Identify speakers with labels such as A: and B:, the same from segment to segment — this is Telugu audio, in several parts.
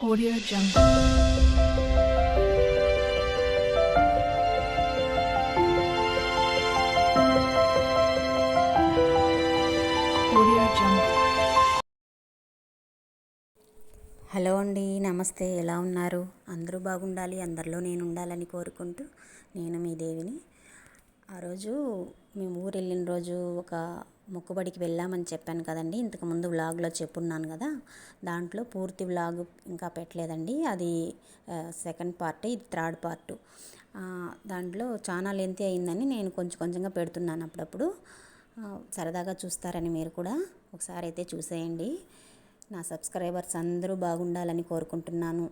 A: Audio Jungle. Audio Jungle.
B: Hello అండి నమస్తే ఎలా ఉన్నారు అందరూ బాగుండాలి అందరిలో నేను ఉండాలని కోరుకుంటూ నేను మీ దేవిని ఆ రోజు మేము ఊరు వెళ్ళిన రోజు ఒక మొక్కుబడికి వెళ్ళామని చెప్పాను కదండి. ఇంతకు ముందు వ్లాగ్లో చెప్పున్నాను కదా. దాంట్లో పూర్తి వ్లాగ్ ఇంకా పెట్టలేదండి. అది సెకండ్ పార్ట్ ఇది థర్డ్ పార్ట్. దాంట్లో చాలా లెంతి అయిందని నేను కొంచెం కొంచెంగా పెడుతున్నాను అప్పుడప్పుడు. సరదాగా చూస్తారని మీరు కూడా. ఒకసారి అయితే చూసేయండి. నా సబ్స్క్రైబర్స్ అందరూ బాగుండాలని కోరుకుంటున్నాను.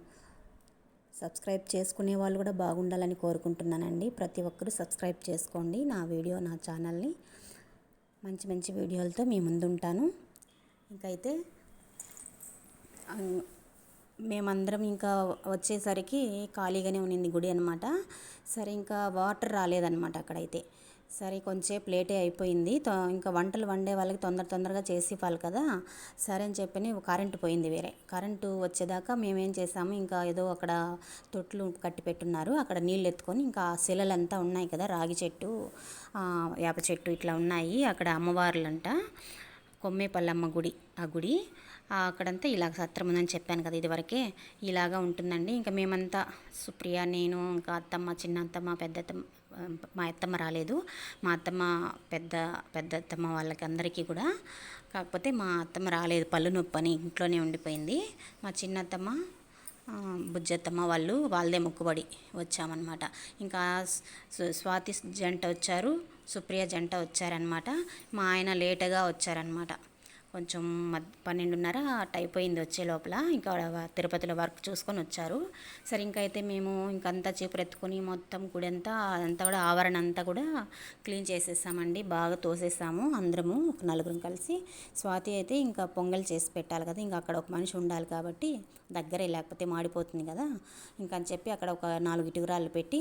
B: సబ్స్క్రైబ్ చేసుకునే వాళ్ళు కూడా బాగుండాలని కోరుకుంటున్నానండి. ప్రతి ఒక్కరూ సబ్స్క్రైబ్ చేసుకోండి. నా వీడియో నా ఛానల్ని మంచి మంచి వీడియోలతో మీ ముందు ఉంటాను ఇంకైతే మేమందరం ఇంకా వచ్చేసరికి ఖాళీగానే ఉన్నింది గుడి అనమాట సరే ఇంకా వాటర్ రాలేదన్నమాట అక్కడైతే. సరే కొంచెంసేపు లేటే అయిపోయింది. ఇంకా వంటలు వండే వాళ్ళకి తొందర తొందరగా చేసి ఇవ్వాలి కదా. సరే అని చెప్పని కరెంటు పోయింది వేరే. కరెంటు వచ్చేదాకా మేమేం చేసాము ఇంకా ఏదో అక్కడ తొట్లు కట్టి పెట్టున్నారు. అక్కడ నీళ్ళు ఎత్తుకొని ఇంకా శిలలంతా ఉన్నాయి కదా రాగి చెట్టు వేప చెట్టు ఇట్లా ఉన్నాయి. అక్కడ అమ్మవార్లంట కొమ్మేపల్లమ్మ గుడి ఆ గుడి. అక్కడంతా ఇలా సత్రం ఉందని చెప్పాను కదా ఇదివరకే. ఇలాగా ఉంటుందండి. ఇంకా మేమంతా సుప్రియ నేను ఇంకా అత్తమ్మ చిన్న అత్తమ్మ పెద్దమ్మ మా అత్తమ్మ రాలేదు. మా అత్తమ్మ పెద్ద పెద్ద అత్తమ్మ వాళ్ళకి అందరికీ కూడా. కాకపోతే మా అత్తమ్మ రాలేదు. పళ్ళు నొప్పి అని ఇంట్లోనే ఉండిపోయింది. మా చిన్న అత్తమ్మ బుజ్జత్తమ్మ వాళ్ళు వాళ్ళదే మొక్కుబడి వచ్చామన్నమాట. ఇంకా స్వాతి జంట వచ్చారు. సుప్రియ జంట వచ్చారనమాట మా ఆయన లేటుగా వచ్చారనమాట కొంచెం మద్ పన్నెండున్నర అయిపోయింది వచ్చే లోపల. ఇంకా తిరుపతిలో వర్క్ చూసుకొని వచ్చారు. సరే ఇంకా అయితే మేము ఇంకంతా చేపలు ఎత్తుకొని మొత్తం గుడి అంతా అదంతా కూడా ఆవరణ అంతా కూడా క్లీన్ చేసేసామండి. బాగా తోసేసాము అందరము ఒక నలుగురం కలిసి. స్వాతి అయితే ఇంకా పొంగల్ చేసి పెట్టాలి కదా ఇంకా అక్కడ ఒక మనిషి ఉండాలి కాబట్టి దగ్గరే లేకపోతే మాడిపోతుంది కదా. ఇంకా అని చెప్పి అక్కడ ఒక నాలుగు ఇటుకురాళ్ళు పెట్టి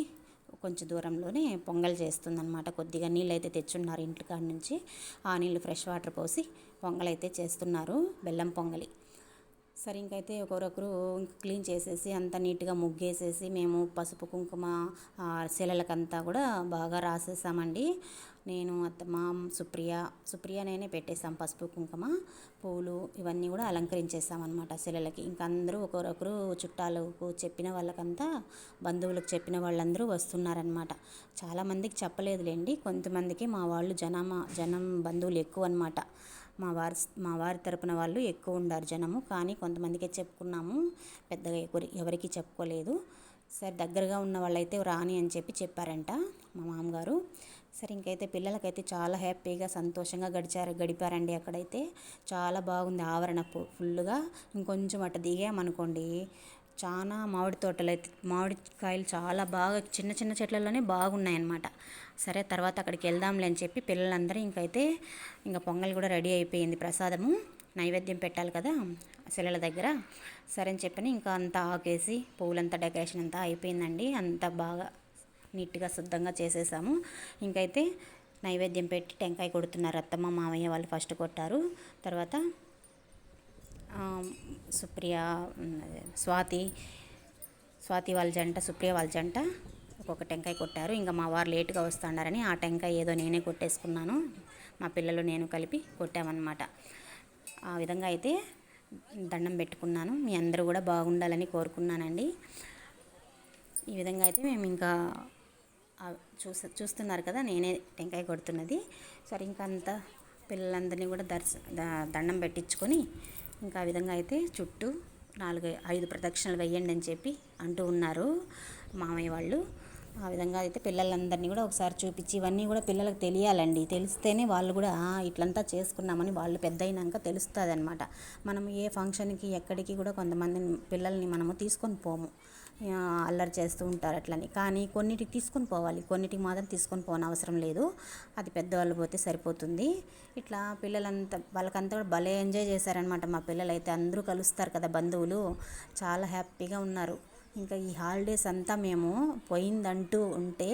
B: కొంచెం దూరంలోనే పొంగల్ చేస్తుందనమాట కొద్దిగా నీళ్ళు అయితే తెచ్చున్నారు ఇంటి కాడ నుంచి. ఆ నీళ్ళు ఫ్రెష్ వాటర్ పోసి పొంగల్ అయితే చేస్తున్నారు బెల్లం పొంగలి. సరే ఇంకైతే ఒకరొకరు క్లీన్ చేసేసి అంతా నీట్గా ముగ్గేసేసి మేము పసుపు కుంకుమ శిలలకంతా కూడా బాగా రాసేసామండి. నేను అత్తమ్మ సుప్రియ సుప్రియ నేనే పెట్టేసాం పసుపు కుంకుమ పూలు ఇవన్నీ కూడా అలంకరించేసామన్నమాట శిలలకి ఇంకా అందరూ ఒకరొకరు చుట్టాలకు చెప్పిన వాళ్ళకంతా బంధువులకు చెప్పిన వాళ్ళందరూ వస్తున్నారనమాట చాలామందికి చెప్పలేదులేండి. కొంతమందికి మా వాళ్ళు జనమా జనం బంధువులు ఎక్కువ అనమాట మా వారి మా వారి తరపున వాళ్ళు ఎక్కువ ఉండారు జనము. కానీ కొంతమందికే చెప్పుకున్నాము. పెద్దగా ఎవరి ఎవరికి చెప్పుకోలేదు. సరే దగ్గరగా ఉన్న వాళ్ళైతే రాని అని చెప్పి చెప్పారంట మా మామగారు. సరే ఇంకైతే పిల్లలకైతే చాలా హ్యాపీగా సంతోషంగా గడిచారు గడిపారండి అక్కడైతే. చాలా బాగుంది ఆవరణ ఫుల్గా ఇంకొంచెం అట్ట దిగామనుకోండి చాలా మామిడి తోటలు అయితే మామిడికాయలు చాలా బాగా చిన్న చిన్న చెట్లలోనే బాగున్నాయన్నమాట. సరే తర్వాత అక్కడికి వెళ్దాంలే అని చెప్పి పిల్లలందరూ ఇంకైతే ఇంకా పొంగల్ కూడా రెడీ అయిపోయింది ప్రసాదము. నైవేద్యం పెట్టాలి కదా శిలల దగ్గర. సరే అని చెప్పని ఇంకా అంతా ఆకేసి పువ్వులంతా డెకరేషన్ అంతా అయిపోయిందండి. అంతా బాగా నీట్గా శుద్ధంగా చేసేసాము. ఇంకైతే నైవేద్యం పెట్టి టెంకాయ కొడుతున్నారు అత్తమ్మ మామయ్య వాళ్ళు ఫస్ట్ కొట్టారు. తర్వాత సుప్రియ స్వాతి స్వాతి వాళ్ళ జంట సుప్రియ వాళ్ళ జంట ఒక్కొక్క టెంకాయ కొట్టారు. ఇంకా మా వారు లేటుగా వస్తాడారని ఆ టెంకాయ ఏదో నేనే కొట్టేసుకున్నాను. మా పిల్లలు నేను కలిపి కొట్టామన్నమాట. ఆ విధంగా అయితే దండం పెట్టుకున్నాను. మీ అందరూ కూడా బాగుండాలని కోరుకున్నానండి. ఈ విధంగా అయితే మేము ఇంకా చూస చూస్తున్నారు కదా నేనే టెంకాయ కొడుతున్నది. సరే ఇంకా అంతా పిల్లలందరినీ కూడా దర్శ ద- దండం పెట్టించుకొని ఇంకా ఆ విధంగా అయితే చుట్టూ నాలుగు ఐదు ప్రదక్షిణలు వేయండి అని చెప్పి అంటూ ఉన్నారు మామయ్య వాళ్ళు. ఆ విధంగా అయితే పిల్లలందరినీ కూడా ఒకసారి చూపించి ఇవన్నీ కూడా పిల్లలకు తెలియాలండి. తెలిస్తేనే వాళ్ళు కూడా ఇట్లంతా చేసుకున్నామని వాళ్ళు పెద్ద అయినాక తెలుస్తుంది అనమాట మనం ఏ ఫంక్షన్కి ఎక్కడికి కూడా కొంతమంది పిల్లల్ని మనము తీసుకొని పోము. అల్లరి చేస్తూ ఉంటారు అట్లని. కానీ కొన్నిటికి తీసుకొని పోవాలి. కొన్నిటికి మాత్రం తీసుకొని పోని అవసరం లేదు. అది పెద్దవాళ్ళు పోతే సరిపోతుంది. ఇట్లా పిల్లలంతా వాళ్ళకంతా కూడా భలే ఎంజాయ్ చేశారనమాట మా పిల్లలు అయితే అందరూ కలుస్తారు కదా బంధువులు. చాలా హ్యాపీగా ఉన్నారు. ఇంకా ఈ హాలిడేస్ అంతా మేము పోయిందంటూ ఉంటే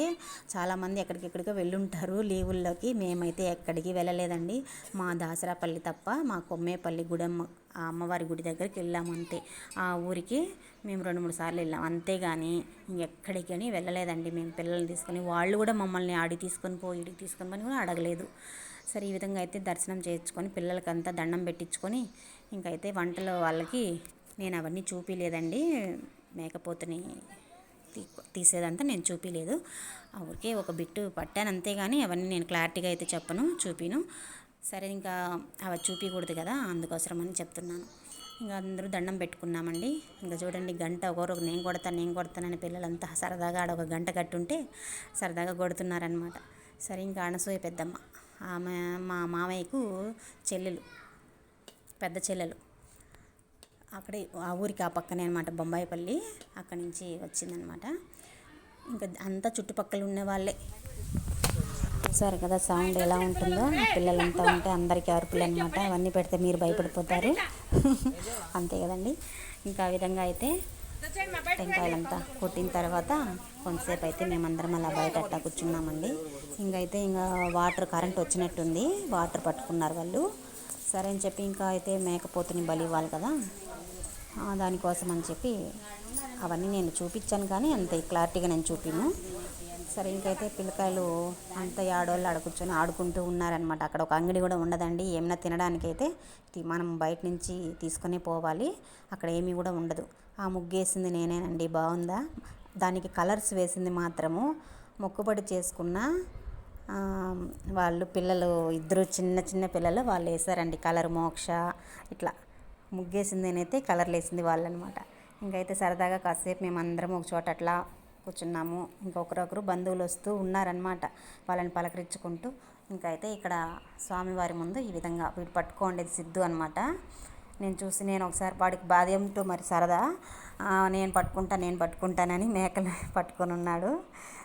B: చాలామంది ఎక్కడికెక్కడికో వెళ్ళుంటారు లీవుల్లోకి. మేమైతే ఎక్కడికి వెళ్ళలేదండి. మా దాసరాపల్లి తప్ప మా కొమ్మేపల్లి గుడమ్మ ఆ అమ్మవారి గుడి దగ్గరికి వెళ్ళాము అంతే. ఆ ఊరికి మేము రెండు మూడు సార్లు వెళ్ళాం. అంతేగాని ఎక్కడికని వెళ్ళలేదండి. మేము పిల్లల్ని తీసుకొని వాళ్ళు కూడా మమ్మల్ని ఆడి తీసుకొని పోయి ఇడికి తీసుకొని పని కూడా అడగలేదు. సరే ఈ విధంగా అయితే దర్శనం చేయించుకొని పిల్లలకంతా దండం పెట్టించుకొని ఇంకైతే వంటలు వాళ్ళకి నేను అవన్నీ చూపించలేదండి మేకపోతుని తీ తీసేదంతా నేను చూపించలేదు ఆ ఊరికే ఒక బిట్టు పట్టాను అంతేగాని అవన్నీ నేను క్లారిటీగా అయితే చెప్పను చూపిను. సరే ఇంకా అవి చూపించకూడదు కదా అందుకోసం అని చెప్తున్నాను. ఇంకా అందరూ దండం పెట్టుకున్నామండి. ఇంకా చూడండి గంట ఒకరు నేను కొడతాను నేను కొడతానని పిల్లలంతా సరదాగా ఆడ ఒక గంట కట్టుంటే సరదాగా కొడుతున్నారనమాట సరే ఇంకా అనసూయ పెద్దమ్మ. ఆమె మా మామయ్యకు చెల్లెలు పెద్ద చెల్లెలు. అక్కడే ఆ ఊరికి ఆ పక్కనే అనమాట బొంబాయిపల్లి. అక్కడి నుంచి వచ్చిందనమాట ఇంకా అంతా చుట్టుపక్కల ఉన్న వాళ్ళే. చూసారు కదా సౌండ్ ఎలా ఉంటుందో? పిల్లలంతా ఉంటే అందరికీ అరుపులు అనమాట అవన్నీ పెడితే మీరు భయపడిపోతారు. అంతే కదండి. ఇంకా ఆ విధంగా అయితే టెంకాయలంతా కొట్టిన తర్వాత కొంతసేపు అయితే మేమందరం అలా బయట అట్టా కూర్చున్నామండి. ఇంకైతే ఇంకా వాటర్ కరెంట్ వచ్చినట్టుంది. వాటర్ పట్టుకున్నారు వాళ్ళు. సరే అని చెప్పి ఇంకా అయితే మేకపోతుని బలి ఇవ్వాలి కదా. దానికోసం అని చెప్పి అవన్నీ నేను చూపించాను కానీ అంత క్లారిటీగా నేను చూపిను. సరే ఇంకైతే పిల్లకాయలు అంత ఆడవాళ్ళు ఆడ ఆడుకుంటూ ఉన్నారనమాట అక్కడ ఒక అంగడి కూడా ఉండదండి. ఏమైనా తినడానికైతే మనం బయట నుంచి తీసుకునే పోవాలి. అక్కడ ఏమీ కూడా ఉండదు. ఆ ముగ్గేసింది నేనేనండి. బాగుందా? దానికి కలర్స్ వేసింది మాత్రము. మొక్కుబడి చేసుకున్న వాళ్ళు పిల్లలు ఇద్దరు చిన్న చిన్న పిల్లలు వాళ్ళు వేసారండి. కలర్ మోక్ష ఇట్లా ముగ్గేసింది నేనైతే కలర్లు వేసింది వాళ్ళనమాట. ఇంకైతే సరదాగా కాసేపు మేమందరం ఒక చోట అట్లా కూర్చున్నాము. ఇంకొకరొకరు బంధువులు వస్తూ ఉన్నారనమాట వాళ్ళని పలకరించుకుంటూ. ఇంకైతే ఇక్కడ స్వామివారి ముందు ఈ విధంగా వీడు పట్టుకోండేది సిద్ధు అనమాట. నేను చూసి నేను ఒకసారి వాడికి బాధ్యంతో మరి సరదా. నేను పట్టుకుంటా నేను పట్టుకుంటానని మేకలు పట్టుకొని ఉన్నాడు.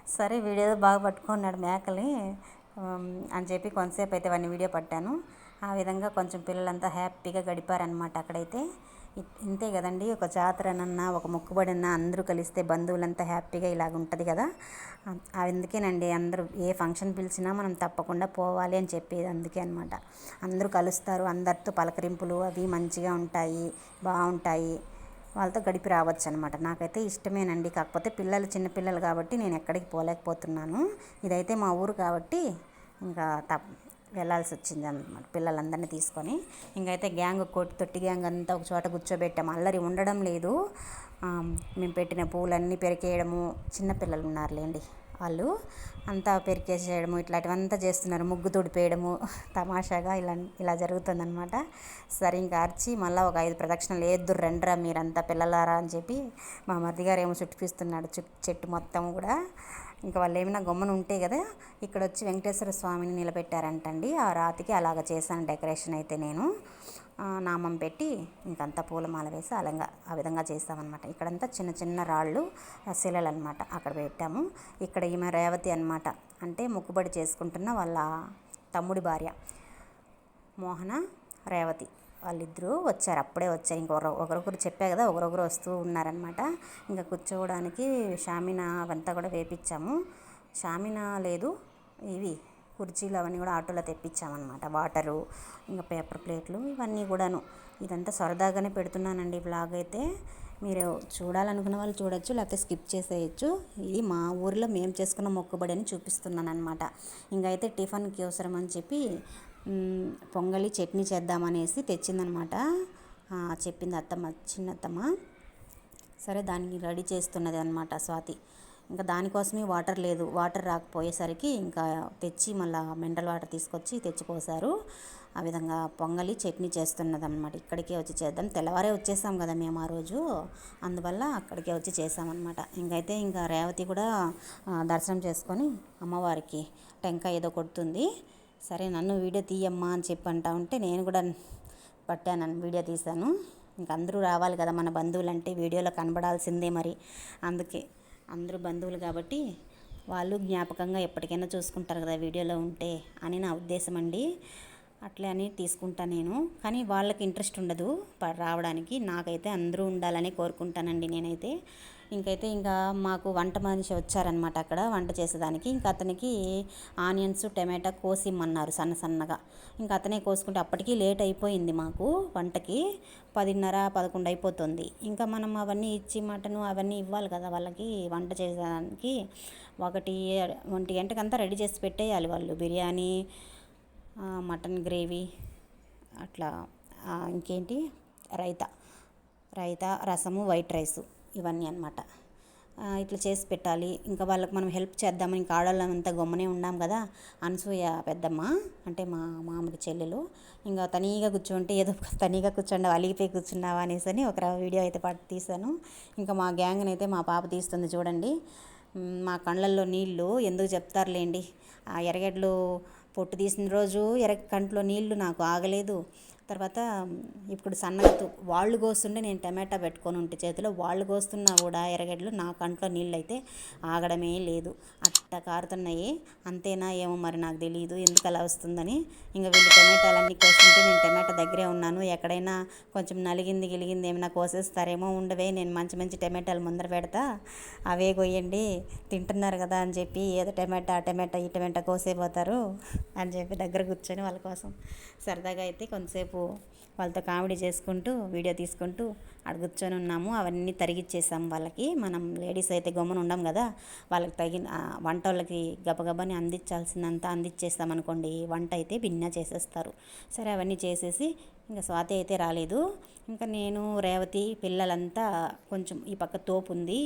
B: సరే వీడియో బాగా పట్టుకున్నాడు మేకల్ని. అని చెప్పి కొంతసేపు అయితే వాడిని వీడియో పట్టాను. ఆ విధంగా కొంచెం పిల్లలంతా హ్యాపీగా గడిపారనమాట అక్కడైతే. ఇంతే కదండి. ఒక జాతరనన్నా ఒక మొక్కుబడన్నా అందరూ కలిస్తే బంధువులంతా హ్యాపీగా ఇలాగ ఉంటుంది కదా అందుకేనండి అందరూ ఏ ఫంక్షన్ పిలిచినా మనం తప్పకుండా పోవాలి అని చెప్పేది అందుకే అనమాట అందరూ కలుస్తారు అందరితో పలకరింపులు అవి మంచిగా ఉంటాయి బాగుంటాయి. వాళ్ళతో గడిపి రావచ్చు అనమాట నాకైతే ఇష్టమేనండి. కాకపోతే పిల్లలు చిన్నపిల్లలు కాబట్టి నేను ఎక్కడికి పోలేకపోతున్నాను. ఇదైతే మా ఊరు కాబట్టి ఇంకా తప్ వెళ్ళాల్సి వచ్చింది అనమాట పిల్లలందరినీ తీసుకొని. ఇంకైతే గ్యాంగ్ కొట్టి తొట్టి గ్యాంగ్ అంతా ఒక చోట కూర్చోబెట్టాము. అల్లరి ఉండడం లేదు. మేము పెట్టిన పూలన్నీ పెరికేయడము చిన్నపిల్లలు ఉన్నారులేండి వాళ్ళు. అంతా పెరికేసేయడము ఇట్లాంటివంతా చేస్తున్నారు. ముగ్గు తుడిపేయడము తమాషాగా ఇలా ఇలా జరుగుతుందనమాట సరే ఇంకా అరిచి మళ్ళీ ఒక ఐదు ప్రదక్షిణలు వేద్దురు రండిరా మీరంతా పిల్లలారా అని చెప్పి మా మరిది గారు ఏమో చుట్టిపిస్తున్నాడు చుట్టూ చెట్టు మొత్తం కూడా. ఇంకా వాళ్ళు ఏమైనా గమ్మున ఉంటే కదా ఇక్కడ వచ్చి వెంకటేశ్వర స్వామిని నిలబెట్టారంటండి. ఆ రాతికి అలాగ చేశాను డెకరేషన్ అయితే నేను. నామం పెట్టి ఇంకంతా పూలమాల వేసి అలంగా ఆ విధంగా చేస్తామన్నమాట. ఇక్కడంతా చిన్న చిన్న రాళ్ళు శిలలు అనమాట అక్కడ పెట్టాము. ఇక్కడ ఈమె రేవతి అనమాట అంటే మొక్కుబడి చేసుకుంటున్న వాళ్ళ తమ్ముడి భార్య. మోహన రేవతి. వాళ్ళిద్దరూ వచ్చారు. అప్పుడే వచ్చారు. ఇంకొకరు ఒకరొకరు చెప్పా కదా ఒకరొకరు వస్తూ ఉన్నారనమాట ఇంకా కూర్చోవడానికి షామినా అవంతా కూడా వేపించాము షామినా లేదు. ఇవి కుర్చీలు అవన్నీ కూడా ఆటోలో తెప్పించామన్నమాట వాటరు ఇంకా పేపర్ ప్లేట్లు ఇవన్నీ కూడాను. ఇదంతా సరదాగానే పెడుతున్నానండి బ్లాగ్ అయితే. మీరు చూడాలనుకున్న వాళ్ళు చూడొచ్చు లేకపోతే స్కిప్ చేసేయచ్చు. ఇది మా ఊరిలో మేము చేసుకున్న మొక్కుబడి అని చూపిస్తున్నాను అనమాట ఇంకైతే టిఫిన్కి అవసరం అని చెప్పి పొంగలి చట్నీ చేద్దామనేసి తెచ్చిందనమాట. చెప్పింది అత్తమ్మ చిన్నత్తమ్మ. సరే దాన్ని రెడీ చేస్తున్నది అనమాట స్వాతి. ఇంకా దానికోసమే వాటర్ లేదు. వాటర్ రాకపోయేసరికి ఇంకా తెచ్చి మళ్ళీ మినరల్ వాటర్ తీసుకొచ్చి తెచ్చిపోసారు ఆ విధంగా పొంగలి చట్నీ చేస్తున్నది అనమాట ఇక్కడికే వచ్చి చేద్దాం. తెల్లవారే వచ్చేసాం కదా మేము ఆ రోజు. అందువల్ల అక్కడికే వచ్చి చేసామన్నమాట ఇంకైతే ఇంకా రేవతి కూడా దర్శనం చేసుకొని అమ్మవారికి టెంకాయ ఏదో కొడుతుంది. సరే నన్ను వీడియో తీయమ్మా అని చెప్పి అంటా ఉంటే నేను కూడా పట్టాను వీడియో తీశాను. ఇంక అందరూ రావాలి కదా మన బంధువులు అంటే వీడియోలో కనబడాల్సిందే మరి. అందుకే అందరూ బంధువులు కాబట్టి వాళ్ళు జ్ఞాపకంగా ఎప్పటికైనా చూసుకుంటారు కదా వీడియోలో ఉంటే అని నా ఉద్దేశం అండి. అట్లే అని తీసుకుంటా నేను. కానీ వాళ్ళకి ఇంట్రెస్ట్ ఉండదు ప- రావడానికి. నాకైతే అందరూ ఉండాలని కోరుకుంటానండి నేనైతే. ఇంకైతే ఇంకా మాకు వంట మనిషి వచ్చారనమాట అక్కడ వంట చేసేదానికి. ఇంకా అతనికి ఆనియన్స్ టమాటా కోసిమ్మన్నారు సన్న సన్నగా. ఇంకా అతనే కోసుకుంటే అప్పటికీ లేట్ అయిపోయింది మాకు వంటకి. పదిన్నర పదకొండు అయిపోతుంది. ఇంకా మనం అవన్నీ ఇచ్చి మటను అవన్నీ ఇవ్వాలి కదా వాళ్ళకి వంట చేసేదానికి. ఒకటి ఒంటి గంటకంతా రెడీ చేసి పెట్టేయాలి వాళ్ళు. బిర్యానీ మటన్ గ్రేవీ అట్లా ఇంకేంటి? రైతా. రైతా రసము వైట్ రైస్. ఇవన్నీ అనమాట ఇట్లా చేసి పెట్టాలి. ఇంకా వాళ్ళకి మనం హెల్ప్ చేద్దామని ఇంకా ఆడాలంతా గమ్మునే ఉన్నాం కదా. అనసూయ పెద్దమ్మ అంటే మా మామకి చెల్లెలు. ఇంకా తనీగా కూర్చుంటే ఏదో తనీగా కూర్చోండి అలిగిపోయి కూర్చున్నావా అనేసి అని ఒక వీడియో అయితే పాటు తీశాను. ఇంకా మా గ్యాంగ్ని అయితే మా పాప తీస్తుంది చూడండి. మా కళ్ళల్లో నీళ్ళు ఎందుకు చెప్తారులేండి. ఆ ఎరగడ్లు పొట్టు తీసిన రోజు ఎర కంట్లో నీళ్ళు నాకు ఆగలేదు. తర్వాత ఇప్పుడు సన్నగా వాళ్ళు కోస్తుంటే నేను టమాటా పెట్టుకొని ఉంటే చేతిలో వాళ్ళు కోస్తున్నా కూడా ఎర్రగడ్డలు నా కంట్లో నీళ్ళు అయితే ఆగడమే లేదు. అట్ట కారుతున్నాయి. అంతేనా ఏమో మరి నాకు తెలియదు ఎందుకు అలా వస్తుందని ఇంకా వీళ్ళు టమాటాలన్నీ కోస్తుంటే నేను దగ్గరే ఉన్నాను. ఎక్కడైనా కొంచెం నలిగింది గిలిగింది ఏమైనా కోసేస్తారేమో ఉండవే నేను మంచి మంచి టమాటాలు ముందర పెడతా. అవే కొయ్యండి తింటున్నారు కదా అని చెప్పి ఏదో టమాటా టమాటా ఈ టమాటా కోసేపోతారు అని చెప్పి దగ్గర కూర్చొని వాళ్ళ కోసం సరదాగా అయితే కొంతసేపు వాళ్ళతో కామెడీ చేసుకుంటూ వీడియో తీసుకుంటూ అక్కడ కూర్చొని ఉన్నాము. అవన్నీ తరిగిచ్చేసాం వాళ్ళకి. మనం లేడీస్ అయితే గమ్మున ఉండం కదా. వాళ్ళకి తగిన వంట వాళ్ళకి గబగబాని అందించాల్సిందంతా అందించేస్తాం అనుకోండి. వంట అయితే భిన్న చేసేస్తారు. సరే అవన్నీ చేసేసి ఇంకా స్వాతి అయితే రాలేదు. ఇంకా నేను రేవతి పిల్లలంతా కొంచెం ఈ పక్క తోపు ఉంది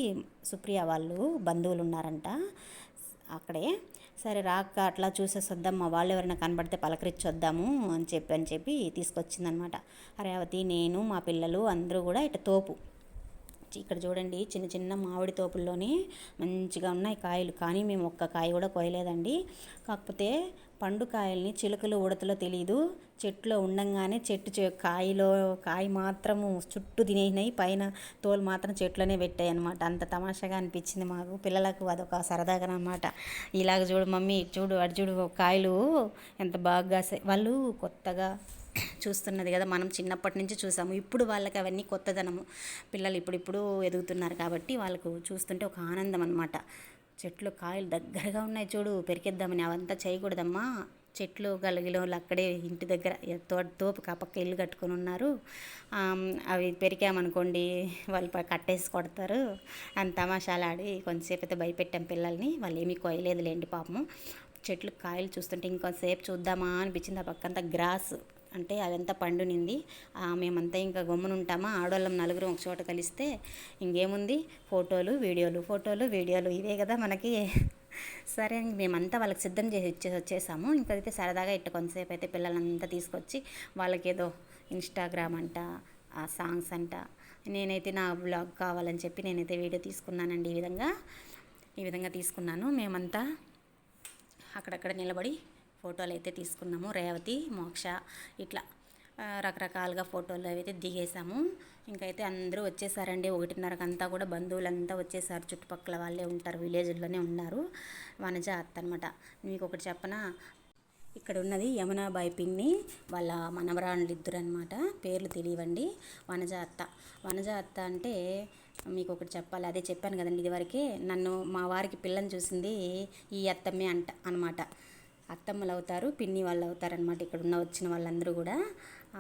B: సుప్రియ వాళ్ళు బంధువులు ఉన్నారంట. అక్కడే సరే రాక అట్లా చూసేసొద్దాం మా వాళ్ళు ఎవరైనా కనబడితే పలకరించొద్దాము అని చెప్పి అని చెప్పి తీసుకొచ్చిందనమాట. రేవతి నేను మా పిల్లలు అందరూ కూడా ఇటు తోపు. ఇక్కడ చూడండి చిన్న చిన్న మామిడి తోపుల్లోనే మంచిగా ఉన్నాయి కాయలు. కానీ మేము ఒక్క కాయ కూడా కోయలేదండి కాకపోతే పండు కాయల్ని చిలుకలు ఉడతలో తెలియదు చెట్టులో ఉండంగానే చెట్టు చె- కాయలో కాయ మాత్రము చుట్టూ తినేసినాయి. పైన తోలు మాత్రం చెట్లోనే పెట్టాయి అనమాట అంత తమాషాగా అనిపించింది మాకు. పిల్లలకు అదొక సరదాగా అనమాట ఇలాగ చూడు మమ్మీ చూడు అటు చూడు కాయలు ఎంత బాగా వాళ్ళు కొత్తగా చూస్తున్నది కదా మనం చిన్నప్పటి నుంచి చూసాము. ఇప్పుడు వాళ్ళకి అవన్నీ కొత్తదనము. పిల్లలు ఇప్పుడిప్పుడు ఎదుగుతున్నారు కాబట్టి వాళ్ళకు చూస్తుంటే ఒక ఆనందం అనమాట చెట్లు కాయలు దగ్గరగా ఉన్నాయి చూడు పెరికేద్దామని అవంతా చేయకూడదమ్మా. చెట్లు గలిగిలో అక్కడే ఇంటి దగ్గర తోట తో తోపు పక్క ఇల్లు కట్టుకొని ఉన్నారు. అవి పెరికామనుకోండి వాళ్ళు కట్టేసి కొడతారు. అని తమాషాలు ఆడి కొంతసేపు అయితే భయపెట్టాం పిల్లల్ని. వాళ్ళు ఏమీ కొయ్యలేదులేండి పాపము. చెట్లు కాయలు చూస్తుంటే ఇంకొంతసేపు చూద్దామా అనిపించింది ఆ పక్కంతా గ్రాస్. అంటే అదంతా పండునింది. మేమంతా ఇంకా గమ్మున ఉంటామా ఆడవాళ్ళం నలుగురం ఒక చోట కలిస్తే ఇంకేముంది? ఫోటోలు వీడియోలు ఫోటోలు వీడియోలు ఇవే కదా మనకి. సరే ఇంక మేమంతా వాళ్ళకి సిద్ధం చేసి ఇచ్చేసి వచ్చేసాము. ఇంకైతే సరదాగా ఇట్ట కొంతసేపు అయితే పిల్లలంతా తీసుకొచ్చి వాళ్ళకి ఏదో ఇన్స్టాగ్రామ్ అంట ఆ సాంగ్స్ అంట నేనైతే నా బ్లాగ్ కావాలని చెప్పి నేనైతే వీడియో తీసుకున్నానండి ఈ విధంగా. ఈ విధంగా తీసుకున్నాను. మేమంతా అక్కడక్కడ నిలబడి ఫోటోలు అయితే తీసుకున్నాము. రేవతి మోక్ష ఇట్లా రకరకాలుగా ఫోటోలు అయితే దిగేసాము ఇంకైతే అందరూ వచ్చేసారండి. ఒకటిన్నరకంతా కూడా బంధువులంతా వచ్చేసారు. చుట్టుపక్కల వాళ్ళే ఉంటారు. విలేజ్లోనే ఉన్నారు. వనజ అత్త అనమాట మీకు ఒకటి చెప్పనా? ఇక్కడ ఉన్నది యమునాబాయి పిన్ని వాళ్ళ మనవరాళ్ళు ఇద్దరు అనమాట పేర్లు తెలియవండి. వనజ అత్త. వనజ అత్త అంటే మీకు ఒకటి చెప్పాలి. అదే చెప్పాను కదండి ఇదివరకే. నన్ను మా వారికి పిల్లని చూసింది ఈ అత్తమ్మే అంట అనమాట అత్తమ్మలు అవుతారు పిన్ని వాళ్ళు అవుతారు అనమాట ఇక్కడ ఉన్న వచ్చిన వాళ్ళందరూ కూడా.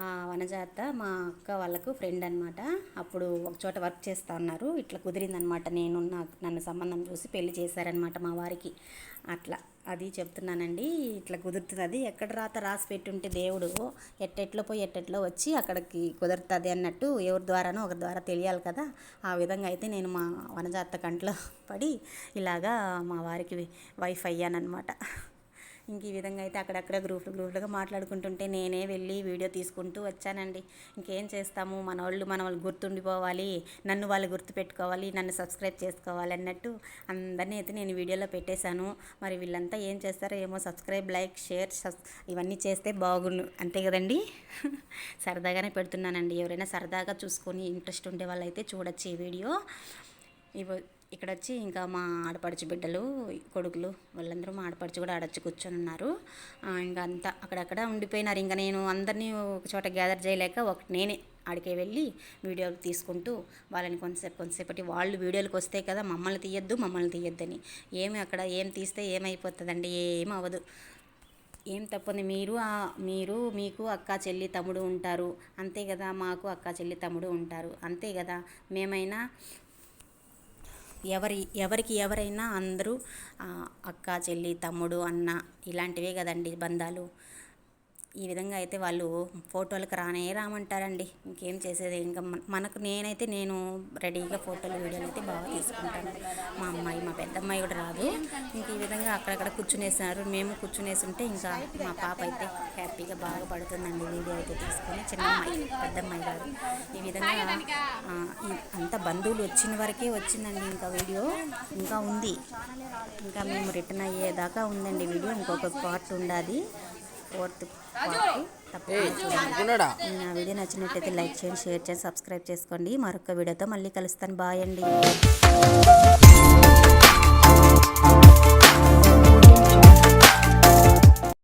B: ఆ వనజాత మా అక్క వాళ్ళకు ఫ్రెండ్ అనమాట అప్పుడు ఒక చోట వర్క్ చేస్తూ ఉన్నారు. ఇట్లా కుదిరిందనమాట నేను నన్ను సంబంధం చూసి పెళ్ళి చేశారనమాట మా వారికి. అట్లా అది చెప్తున్నానండి. ఇట్లా కుదురుతుంది ఎక్కడ రాత రాసి పెట్టుంటే దేవుడు ఎట్టెట్లో పోయి ఎట్టెట్లో వచ్చి అక్కడికి కుదురుతుంది అన్నట్టు ఎవరి ద్వారానో ఒకరి ద్వారా తెలియాలి కదా. ఆ విధంగా అయితే నేను మా వనజాత కంట్లో పడి ఇలాగా మా వారికి వైఫ్ అయ్యానమాట ఇంక ఈ విధంగా అయితే అక్కడక్కడ గ్రూపులు గ్రూపులుగా మాట్లాడుకుంటుంటే నేనే వెళ్ళి వీడియో తీసుకుంటూ వచ్చానండి. ఇంకేం చేస్తాము? మన వాళ్ళు మన వాళ్ళు గుర్తుండిపోవాలి. నన్ను వాళ్ళు గుర్తుపెట్టుకోవాలి. నన్ను సబ్స్క్రైబ్ చేసుకోవాలి అన్నట్టు అందరినీ అయితే నేను వీడియోలో పెట్టేశాను. మరి వీళ్ళంతా ఏం చేస్తారో ఏమో సబ్స్క్రైబ్ లైక్ షేర్ ఇవన్నీ చేస్తే బాగుండు. అంతే కదండి? సరదాగానే పెడుతున్నానండి. ఎవరైనా సరదాగా చూసుకొని ఇంట్రెస్ట్ ఉండే వాళ్ళైతే చూడొచ్చు ఈ వీడియో. ఇవ ఇక్కడ వచ్చి ఇంకా మా ఆడపడుచు బిడ్డలు కొడుకులు వాళ్ళందరూ మా ఆడపడుచు కూడా ఆడొచ్చి కూర్చొని ఉన్నారు. ఇంకా అంతా అక్కడక్కడ ఉండిపోయినారు. ఇంకా నేను అందరినీ ఒక చోట గ్యాదర్ చేయలేక ఒక నేనే ఆడికే వెళ్ళి వీడియోలు తీసుకుంటూ వాళ్ళని కొంతసేపు కొంతసేపటి వాళ్ళు వీడియోలకు వస్తే కదా మమ్మల్ని తీయద్దు మమ్మల్ని తీయొద్దని. ఏమి అక్కడ ఏం తీస్తే ఏమైపోతుందండి? ఏం అవ్వదు. ఏం తప్పని మీరు మీరు మీకు అక్క చెల్లి తమ్ముడు ఉంటారు. అంతే కదా మాకు అక్క చెల్లి తమ్ముడు ఉంటారు. అంతే కదా. మేమైనా ఎవరి ఎవరికి ఎవరైనా అందరూ అక్క చెల్లి తమ్ముడు అన్న ఇలాంటివే కదండి బంధాలు. ఈ విధంగా అయితే వాళ్ళు ఫోటోలకు రానే రామంటారండి. ఇంకేం చేసేది? ఇంకా మనకు నేనైతే నేను రెడీగా ఫోటోలు వీడియోలు అయితే బాగా తీసుకుంటాను. మా అమ్మాయి మా పెద్దమ్మాయి కూడా రాదు. ఇంక ఈ విధంగా అక్కడక్కడ కూర్చునేసినారు. మేము కూర్చునేసుంటే ఇంకా మా పాప అయితే హ్యాపీగా బాగా పడుతుందండి. వీడియో అయితే తీసుకొని చిన్న అమ్మాయి పెద్దమ్మాయి కాదు ఈ విధంగా అంత బంధువులు వచ్చిన వరకే వచ్చిందండి ఇంకా వీడియో. ఇంకా ఉంది. ఇంకా మేము రిటర్న్ అయ్యేదాకా ఉందండి వీడియో. ఇంకొక పార్ట్ ఉండాలి. ఫోర్త్ తప్పకుండా. నా వీడియో నచ్చినట్టయితే లైక్ చేయండి షేర్ చేయండి సబ్స్క్రైబ్ చేసుకోండి. మరొక వీడియోతో మళ్ళీ కలుస్తాను. బాయ్ అండి.